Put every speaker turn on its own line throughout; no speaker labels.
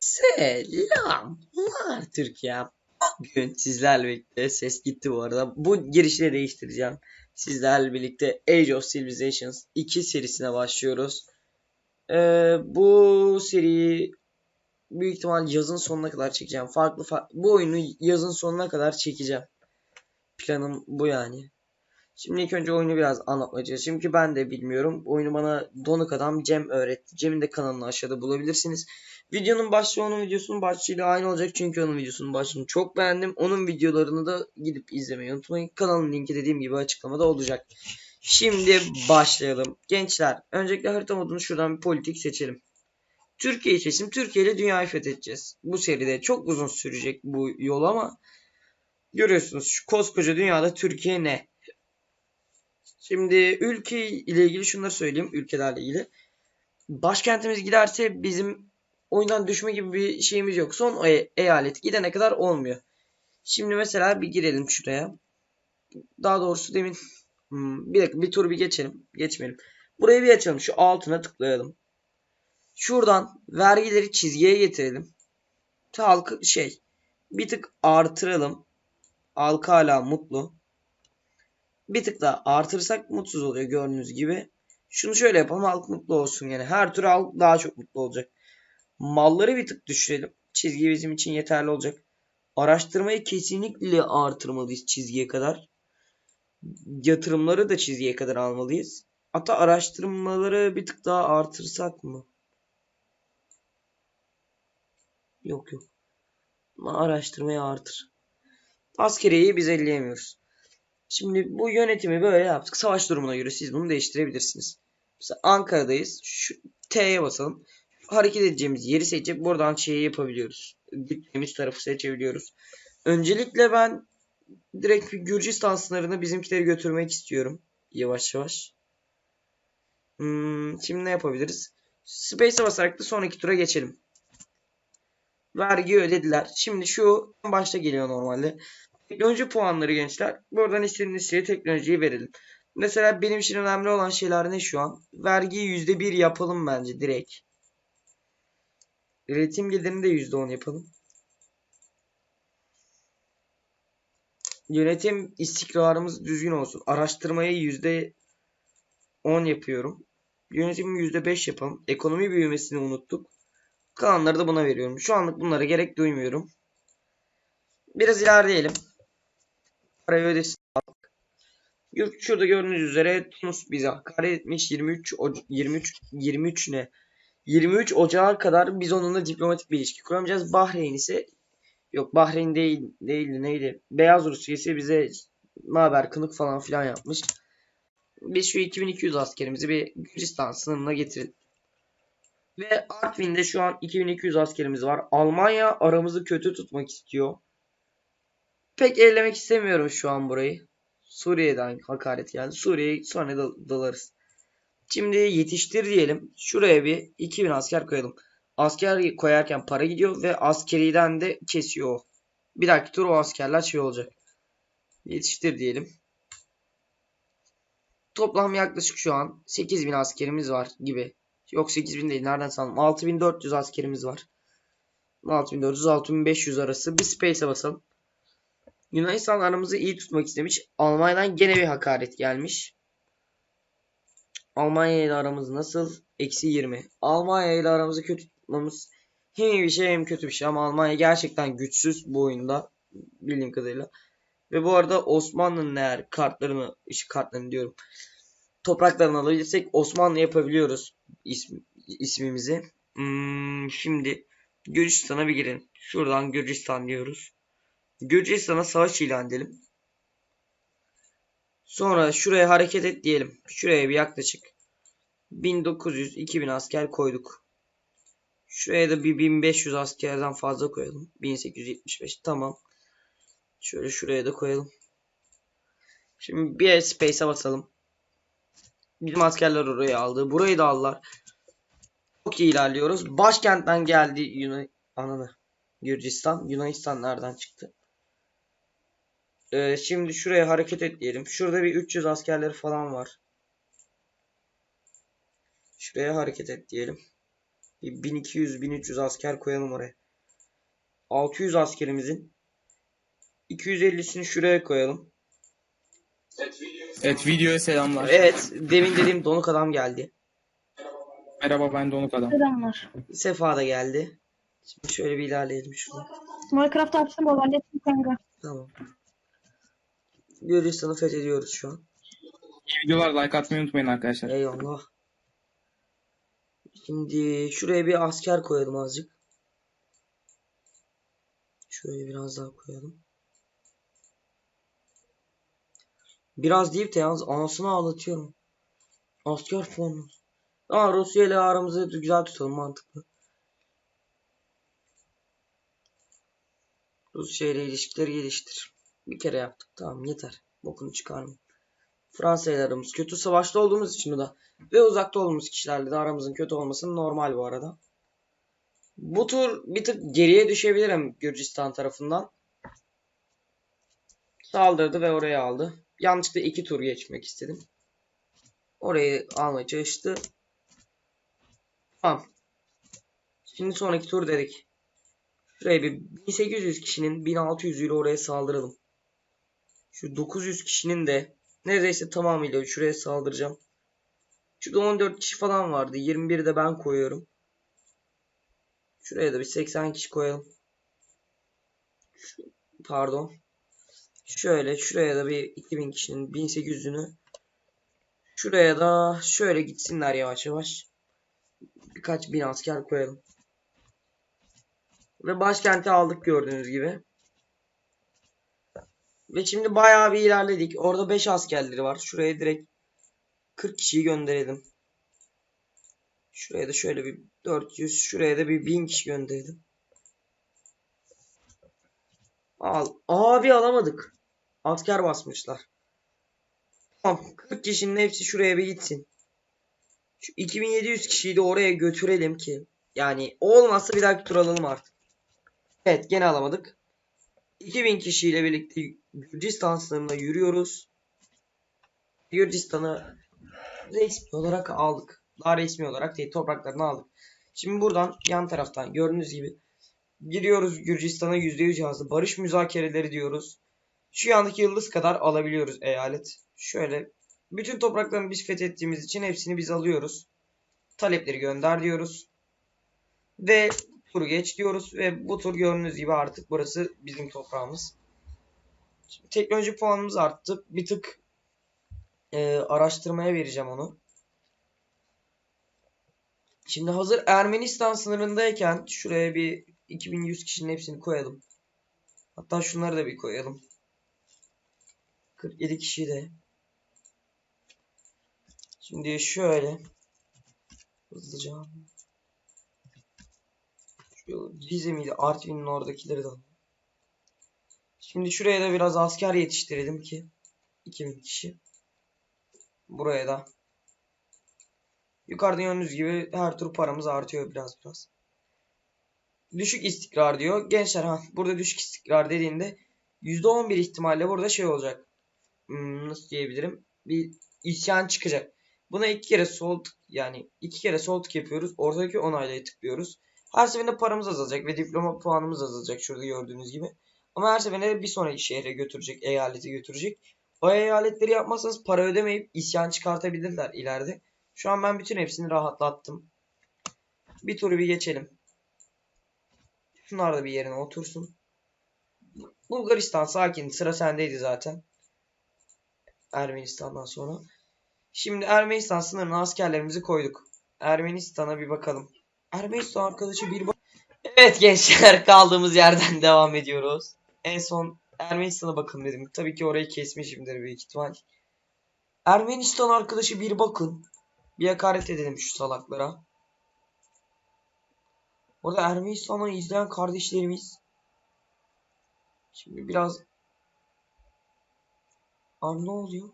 Selamlar Türkiye. Bugün sizlerle birlikte ses gitti bu arada. Bu girişi de değiştireceğim. Sizlerle birlikte Age of Civilizations 2 serisine başlıyoruz. Ee, bu seriyi büyük ihtimal yazın sonuna kadar çekeceğim. Farklı farklı bu oyunu yazın sonuna kadar çekeceğim. Planım bu yani. Şimdi ilk önce oyunu biraz anlatmaya çalışayım çünkü ben de bilmiyorum. Oyunu bana donuk adam Cem öğretti. Cem'in de kanalını aşağıda bulabilirsiniz. Videonun başlığı onun videosunun başlığıyla aynı olacak çünkü onun videosunun başlığını çok beğendim. Onun videolarını da gidip izlemeyi unutmayın. Kanalın linki dediğim gibi açıklamada olacak. Şimdi başlayalım. Gençler öncelikle harita modunu şuradan bir politik seçelim. Türkiye'yi seçim. Türkiye ile dünyayı fethedeceğiz. Bu seride çok uzun sürecek bu yol ama görüyorsunuz şu koskoca dünyada Türkiye ne? Şimdi ülke ile ilgili şunları söyleyeyim. Ülkelerle ilgili. Başkentimiz giderse bizim oyundan düşme gibi bir şeyimiz yok. Son e- eyalet gidene kadar olmuyor. Şimdi mesela bir girelim şuraya. Daha doğrusu demin hmm, bir dakika bir tur bir geçelim. Geçmeyelim. Burayı bir açalım. Şu altına tıklayalım. Şuradan vergileri çizgiye getirelim. Halkı şey bir tık artıralım. Halkı hala mutlu. Bir tık daha artırsak mutsuz oluyor gördüğünüz gibi. Şunu şöyle yapalım halk mutlu olsun yani. Her tür halk daha çok mutlu olacak. Malları bir tık düşürelim. Çizgi bizim için yeterli olacak. Araştırmayı kesinlikle artırmalıyız çizgiye kadar. Yatırımları da çizgiye kadar almalıyız. Hatta araştırmaları bir tık daha artırsak mı? Yok yok. Araştırmayı artır. Askeriyeyi biz elleyemiyoruz. Şimdi bu yönetimi böyle yaptık. Savaş durumuna göre siz bunu değiştirebilirsiniz. Mesela Ankara'dayız. Şu T'ye basalım. Hareket edeceğimiz yeri seçip buradan şeyi yapabiliyoruz. Gittiğimiz tarafı seçebiliyoruz. Öncelikle ben direkt bir Gürcistan sınırına bizimkileri götürmek istiyorum. Yavaş yavaş. Hmm, şimdi ne yapabiliriz? Space'e basarak da sonraki tura geçelim. Vergi ödediler. Şimdi şu başta geliyor normalde. Teknoloji puanları gençler. Buradan istediğiniz şeye teknolojiyi verelim. Mesela benim için önemli olan şeyler ne şu an? Vergiyi %1 yapalım bence direkt. Üretim gelirini de %10 yapalım. Yönetim istikrarımız düzgün olsun. Araştırmayı %10 yapıyorum. Yönetimi %5 yapalım. Ekonomi büyümesini unuttuk. Kalanları da buna veriyorum. Şu anlık bunlara gerek duymuyorum. Biraz ilerleyelim. Parayı ödesin. Şurada gördüğünüz üzere Tunus bize hakaret etmiş 23 Oc- 23 23 ne? 23 Ocağı kadar biz onunla diplomatik bir ilişki kuramayacağız. Bahreyn ise yok Bahreyn değil değildi neydi? Beyaz Rusya ise bize haber kınık falan filan yapmış. Biz şu 2200 askerimizi bir Gürcistan sınırına getirelim. Ve Artvin'de şu an 2200 askerimiz var. Almanya aramızı kötü tutmak istiyor. Pek ellemek istemiyorum şu an burayı. Suriye'den hakaret geldi. Suriye'yi sonra da dalarız. Şimdi yetiştir diyelim. Şuraya bir 2000 asker koyalım. Asker koyarken para gidiyor ve askeriden de kesiyor. Bir dahaki tur o askerler şey olacak. Yetiştir diyelim. Toplam yaklaşık şu an 8000 askerimiz var gibi. Yok 8000 değil nereden sandım. 6400 askerimiz var. 6400-6500 arası bir space'e basalım. Yunanistan aramızı iyi tutmak istemiş. Almanya'dan gene bir hakaret gelmiş. Almanya ile aramız nasıl? Eksi 20. Almanya ile aramızı kötü tutmamız hem iyi bir şey hem kötü bir şey ama Almanya gerçekten güçsüz bu oyunda bildiğim kadarıyla. Ve bu arada Osmanlı'nın eğer kartlarını, işte kartlarını diyorum, topraklarını alabilirsek Osmanlı yapabiliyoruz ism, ismimizi. Hmm, şimdi Gürcistan'a bir girin. Şuradan Gürcistan diyoruz. Gürcistan'a savaş ilan edelim. Sonra şuraya hareket et diyelim. Şuraya bir yaklaşık 1900-2000 asker koyduk. Şuraya da bir 1500 askerden fazla koyalım. 1875 tamam. Şöyle şuraya da koyalım. Şimdi bir space'e basalım. Bizim askerler orayı aldı. Burayı da aldılar. Çok iyi ilerliyoruz. Başkentten geldi Yunan ananı. Gürcistan. Yunanistan nereden çıktı? Ee, şimdi şuraya hareket et diyelim. Şurada bir 300 askerleri falan var. Şuraya hareket et diyelim. Bir 1200-1300 asker koyalım oraya. 600 askerimizin 250'sini şuraya koyalım.
Evet videoya selamlar.
Evet, demin dediğim donuk adam geldi.
Merhaba ben Donuk Adam.
Selamlar.
Sefa da geldi. Şimdi şöyle bir ilerleyelim şuradan.
Minecraft açtım o hallettim kanka.
Tamam. Gürcistan'ı fethediyoruz şu an.
İyi videolar like atmayı unutmayın arkadaşlar.
Eyvallah. Şimdi şuraya bir asker koyalım azıcık. Şöyle biraz daha koyalım. Biraz deyip de yalnız anasını ağlatıyorum. Asker formu. Aa Rusya ile aramızı güzel tutalım mantıklı. Rusya ile ilişkileri geliştir. Bir kere yaptık tamam yeter. Bokunu çıkarma. Fransa ile aramız kötü. Savaşta olduğumuz için bu da. Ve uzakta olduğumuz kişilerle de aramızın kötü olması normal bu arada. Bu tur bir tık geriye düşebilirim Gürcistan tarafından. Saldırdı ve oraya aldı. Yanlışlıkla iki tur geçmek istedim. Orayı almaya çalıştı. Tamam. Şimdi sonraki tur dedik. Şuraya bir 1800 kişinin 1600 ile oraya saldıralım. Şu 900 kişinin de neredeyse tamamıyla şuraya saldıracağım. Şurada 14 kişi falan vardı. 21'i de ben koyuyorum. Şuraya da bir 80 kişi koyalım. Şu, pardon. Şöyle şuraya da bir 2000 kişinin 1800'ünü şuraya da şöyle gitsinler yavaş yavaş. Birkaç bin asker koyalım. Ve başkenti aldık gördüğünüz gibi. Ve şimdi bayağı bir ilerledik. Orada 5 askerleri var. Şuraya direkt 40 kişiyi gönderelim. Şuraya da şöyle bir 400, şuraya da bir 1000 kişi gönderelim. Al. Abi alamadık. Asker basmışlar. Tamam. 40 kişinin hepsi şuraya bir gitsin. Şu 2700 kişiyi de oraya götürelim ki. Yani olmazsa bir dahaki tur alalım artık. Evet gene alamadık. 2000 kişiyle birlikte Gürcistan sınırına yürüyoruz. Gürcistan'ı resmi olarak aldık. Daha resmi olarak değil topraklarını aldık. Şimdi buradan yan taraftan gördüğünüz gibi giriyoruz Gürcistan'a %100 yazdı. Barış müzakereleri diyoruz. Şu yandaki yıldız kadar alabiliyoruz eyalet. Şöyle bütün topraklarını biz fethettiğimiz için hepsini biz alıyoruz. Talepleri gönder diyoruz. Ve turu geç diyoruz ve bu tur gördüğünüz gibi artık burası bizim toprağımız. Şimdi teknoloji puanımız arttı. Bir tık e, araştırmaya vereceğim onu. Şimdi hazır Ermenistan sınırındayken şuraya bir 2100 kişinin hepsini koyalım. Hatta şunları da bir koyalım. 47 kişi de. Şimdi şöyle hızlıca şu Rize? Artvin'in oradakileri de. Şimdi şuraya da biraz asker yetiştirelim ki 2000 kişi. Buraya da Yukarıda gördüğünüz gibi her tur paramız artıyor biraz biraz. Düşük istikrar diyor. Gençler ha burada düşük istikrar dediğinde %11 ihtimalle burada şey olacak. Hmm, nasıl diyebilirim? Bir isyan çıkacak. Buna iki kere sol tık yani iki kere sol tık yapıyoruz. Ortadaki onaylayı tıklıyoruz. Her seferinde paramız azalacak ve diploma puanımız azalacak şurada gördüğünüz gibi. Ama her seferinde bir sonraki şehre götürecek, eyaleti götürecek. O eyaletleri yapmazsanız para ödemeyip isyan çıkartabilirler ileride. Şu an ben bütün hepsini rahatlattım. Bir turu bir geçelim. Şunlar da bir yerine otursun. Bulgaristan sakin. Sıra sendeydi zaten. Ermenistan'dan sonra. Şimdi Ermenistan sınırına askerlerimizi koyduk. Ermenistan'a bir bakalım. Ermenistan arkadaşı bir bak. Evet gençler kaldığımız yerden devam ediyoruz. En son Ermenistan'a bakın dedim. Tabii ki orayı kesmişimdir büyük ihtimal. Ermenistan arkadaşı bir bakın. Bir hakaret edelim şu salaklara. Orada Ermenistan'ı izleyen kardeşlerimiz. Şimdi biraz Abi ne oluyor?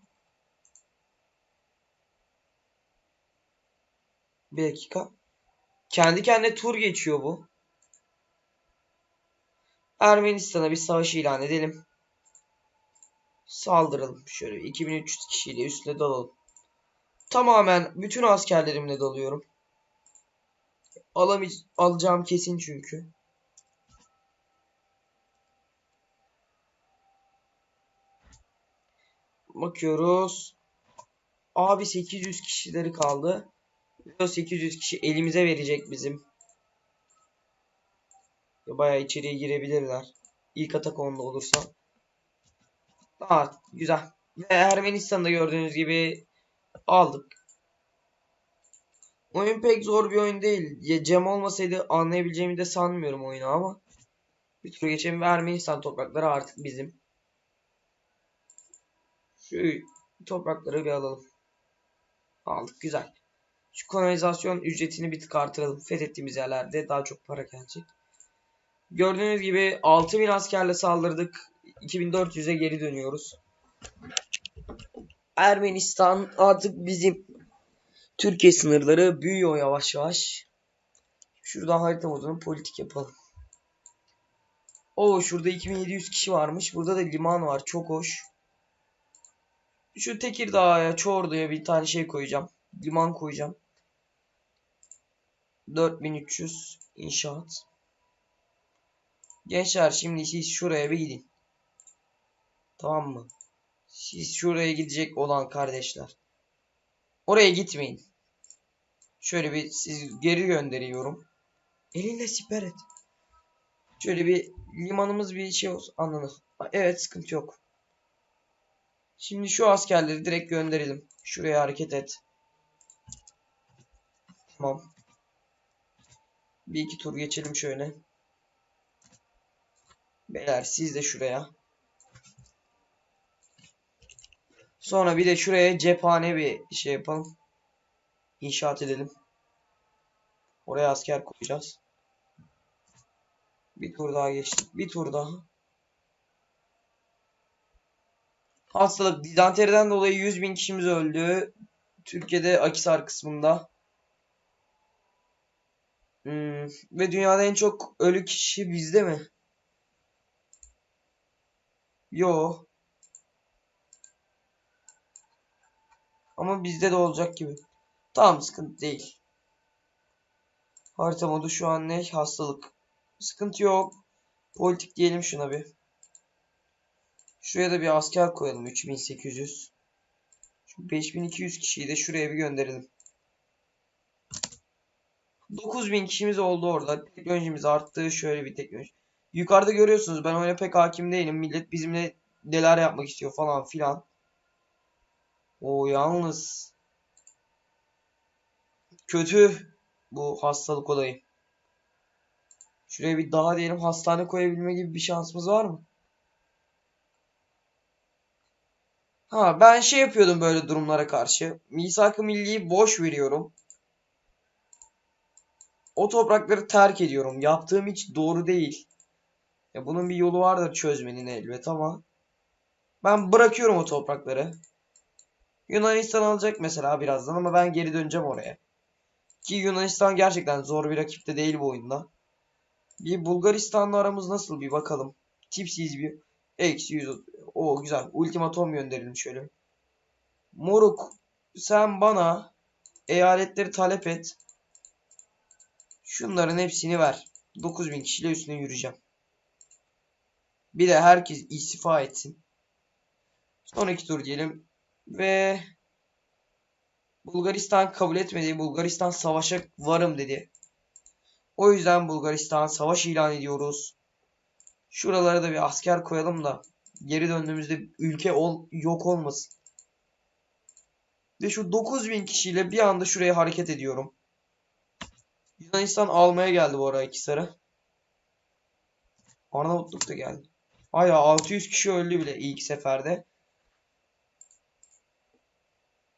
Bir dakika. Kendi kendine tur geçiyor bu. Ermenistan'a bir savaş ilan edelim. Saldıralım. Şöyle 2300 kişiyle üstüne dalalım. Tamamen bütün askerlerimle dalıyorum. Alamay alacağım kesin çünkü. Bakıyoruz. Abi 800 kişileri kaldı. O 800 kişi elimize verecek bizim. Bayağı içeriye girebilirler. İlk atak onda olursa. Aa, güzel. Ve Ermenistan'da gördüğünüz gibi aldık. Oyun pek zor bir oyun değil. Ya Cem olmasaydı anlayabileceğimi de sanmıyorum oyunu ama. Bir tur geçelim ve Ermenistan toprakları artık bizim. Şu toprakları bir alalım. Aldık güzel. Şu kolonizasyon ücretini bir tık artıralım. Fethettiğimiz yerlerde daha çok para gelecek. Gördüğünüz gibi 6000 askerle saldırdık. 2400'e geri dönüyoruz. Ermenistan artık bizim Türkiye sınırları büyüyor yavaş yavaş. Şurada harita modunu politik yapalım. Oo şurada 2700 kişi varmış. Burada da liman var. Çok hoş. Şu Tekirdağ'a, Çorlu'ya bir tane şey koyacağım. Liman koyacağım. 4300 inşaat. Gençler şimdi siz şuraya bir gidin. Tamam mı? Siz şuraya gidecek olan kardeşler. Oraya gitmeyin. Şöyle bir siz geri gönderiyorum. Elinle siper et. Şöyle bir limanımız bir şey olsun. Anladın. Evet sıkıntı yok. Şimdi şu askerleri direkt gönderelim. Şuraya hareket et. Tamam. Bir iki tur geçelim şöyle. Beyler siz de şuraya. Sonra bir de şuraya cephane bir şey yapalım. İnşaat edelim. Oraya asker koyacağız. Bir tur daha geçtik. Bir tur daha. Hastalık dizanteriden dolayı 100 bin kişimiz öldü. Türkiye'de Akisar kısmında. Hmm, ve dünyada en çok ölü kişi bizde mi? Yo. Ama bizde de olacak gibi. Tamam sıkıntı değil. Harita modu şu an ne? Hastalık. Sıkıntı yok. Politik diyelim şuna bir. Şuraya da bir asker koyalım. 3800. Şu 5200 kişiyi de şuraya bir gönderelim. 9000 kişimiz oldu orada. Teknolojimiz arttı. Şöyle bir teknoloji. Yukarıda görüyorsunuz ben oyuna pek hakim değilim. Millet bizimle neler yapmak istiyor falan filan. O yalnız kötü bu hastalık olayı. Şuraya bir daha diyelim hastane koyabilme gibi bir şansımız var mı? Ha ben şey yapıyordum böyle durumlara karşı. Misak-ı Milli'yi boş veriyorum. O toprakları terk ediyorum. Yaptığım hiç doğru değil. Ya bunun bir yolu vardır çözmenin elbet ama ben bırakıyorum o toprakları. Yunanistan alacak mesela birazdan ama ben geri döneceğim oraya. Ki Yunanistan gerçekten zor bir rakip de değil bu oyunda. Bir Bulgaristan'la aramız nasıl bir bakalım. Tipsiz bir eksi 100. O güzel. Ultimatom gönderelim şöyle. Moruk sen bana eyaletleri talep et. Şunların hepsini ver. 9000 kişiyle üstüne yürüyeceğim. Bir de herkes istifa etsin. Sonraki tur diyelim. Ve Bulgaristan kabul etmedi. Bulgaristan savaşa varım dedi. O yüzden Bulgaristan savaş ilan ediyoruz. Şuralara da bir asker koyalım da geri döndüğümüzde ülke ol, yok olmasın. Ve şu 9000 kişiyle bir anda şuraya hareket ediyorum. Yunanistan almaya geldi bu ara iki sarı. Arnavutluk da geldi. Aya 600 kişi öldü bile ilk seferde.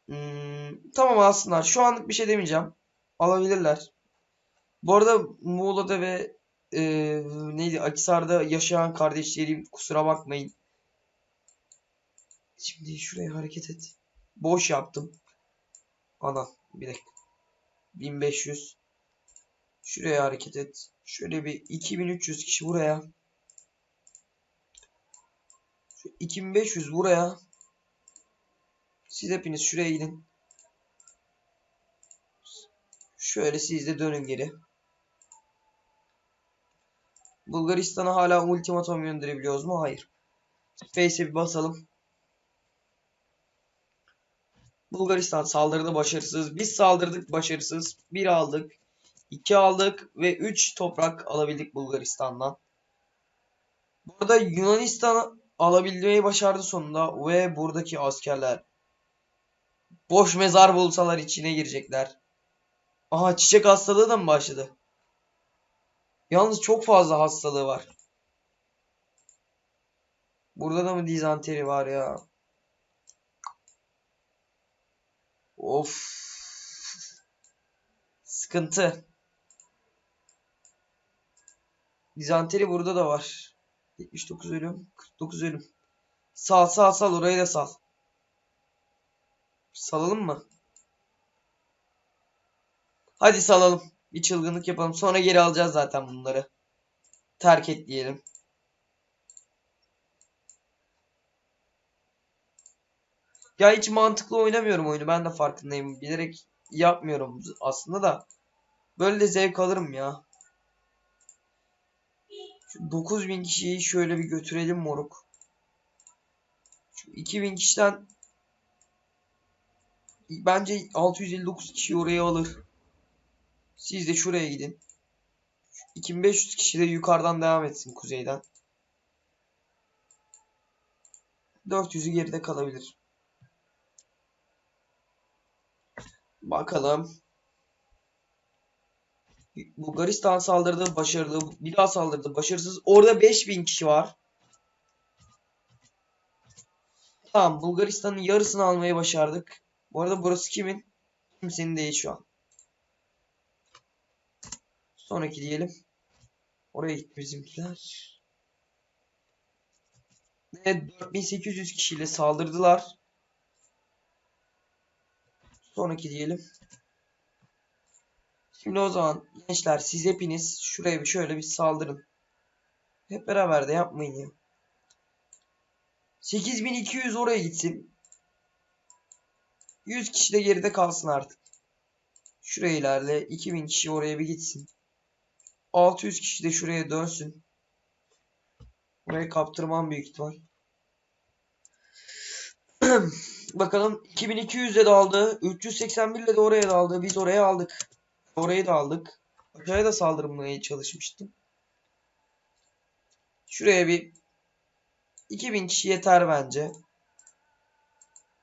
Hmm, tamam alsınlar. Şu anlık bir şey demeyeceğim. Alabilirler. Bu arada Muğla'da ve e, neydi Akisar'da yaşayan kardeşlerim kusura bakmayın. Şimdi şuraya hareket et. Boş yaptım. Ana bir dakika. 1500. Şuraya hareket et. Şöyle bir 2300 kişi buraya. Şu 2500 buraya. Siz hepiniz şuraya gidin. Şöyle siz de dönün geri. Bulgaristan'a hala ultimatum gönderebiliyoruz mu? Hayır. Space'e bir basalım. Bulgaristan saldırıda başarısız. Biz saldırdık başarısız. 1 aldık. 2 aldık ve 3 toprak alabildik Bulgaristan'dan. Burada Yunanistan alabilmeyi başardı sonunda ve buradaki askerler boş mezar bulsalar içine girecekler. Aha çiçek hastalığı da mı başladı? Yalnız çok fazla hastalığı var. Burada da mı dizanteri var ya? Of. Sıkıntı. Dizanteri burada da var. 79 ölüm, 49 ölüm. Sal sal sal orayı da sal. Salalım mı? Hadi salalım. Bir çılgınlık yapalım. Sonra geri alacağız zaten bunları. Terk et diyelim. Ya hiç mantıklı oynamıyorum oyunu. Ben de farkındayım. Bilerek yapmıyorum aslında da. Böyle de zevk alırım ya. Şu 9000 kişiyi şöyle bir götürelim moruk. Şu 2000 kişiden bence 659 kişi oraya alır. Siz de şuraya gidin. 2500 kişi de yukarıdan devam etsin kuzeyden. 400'ü geride kalabilir. Bakalım. Bulgaristan saldırdı, başarılı. Bir daha saldırdı, başarısız. Orada 5000 kişi var. Tamam, Bulgaristan'ın yarısını almayı başardık. Bu arada burası kimin? Kimsenin değil şu an. Sonraki diyelim. Oraya gitti bizimkiler. Ve 4800 kişiyle saldırdılar. Sonraki diyelim. Şimdi o zaman gençler siz hepiniz şuraya bir şöyle bir saldırın. Hep beraber de yapmayın ya. 8200 oraya gitsin. 100 kişi de geride kalsın artık. Şuraya ilerle. 2000 kişi oraya bir gitsin. 600 kişi de şuraya dönsün. Burayı kaptırmam büyük ihtimal. Bakalım 2200'e daldı. 381 ile de oraya daldı. Biz oraya aldık. Orayı da aldık. Aşağıya da saldırmaya çalışmıştım. Şuraya bir 2000 kişi yeter bence.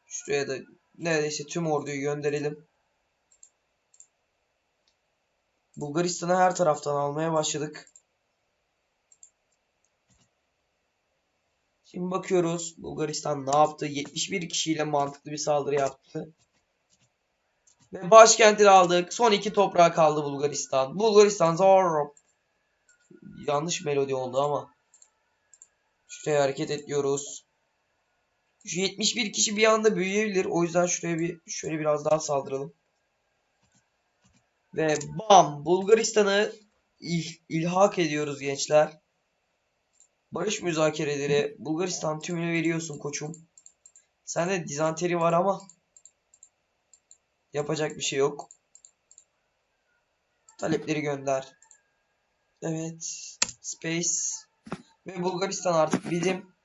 Şuraya da neredeyse tüm orduyu gönderelim. Bulgaristan'ı her taraftan almaya başladık. Şimdi bakıyoruz Bulgaristan ne yaptı? 71 kişiyle mantıklı bir saldırı yaptı. Ve başkenti aldık. Son iki toprağa kaldı Bulgaristan. Bulgaristan zor. Yanlış melodi oldu ama. Şuraya hareket ediyoruz. Şu 71 kişi bir anda büyüyebilir. O yüzden şuraya bir şöyle biraz daha saldıralım. Ve bam Bulgaristan'ı il, ilhak ediyoruz gençler. Barış müzakereleri Bulgaristan tümünü veriyorsun koçum. Sende dizanteri var ama yapacak bir şey yok. Talepleri gönder. Evet. Space. Ve Bulgaristan artık bizim.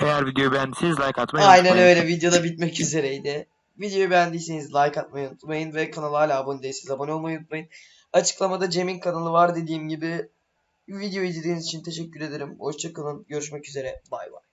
Eğer videoyu beğendiyseniz like atmayı
Aynen
unutmayın.
öyle videoda bitmek üzereydi. Videoyu beğendiyseniz like atmayı unutmayın ve kanala hala abone değilseniz abone olmayı unutmayın. Açıklamada Cem'in kanalı var dediğim gibi. Video izlediğiniz için teşekkür ederim. Hoşçakalın. Görüşmek üzere. Bay bay.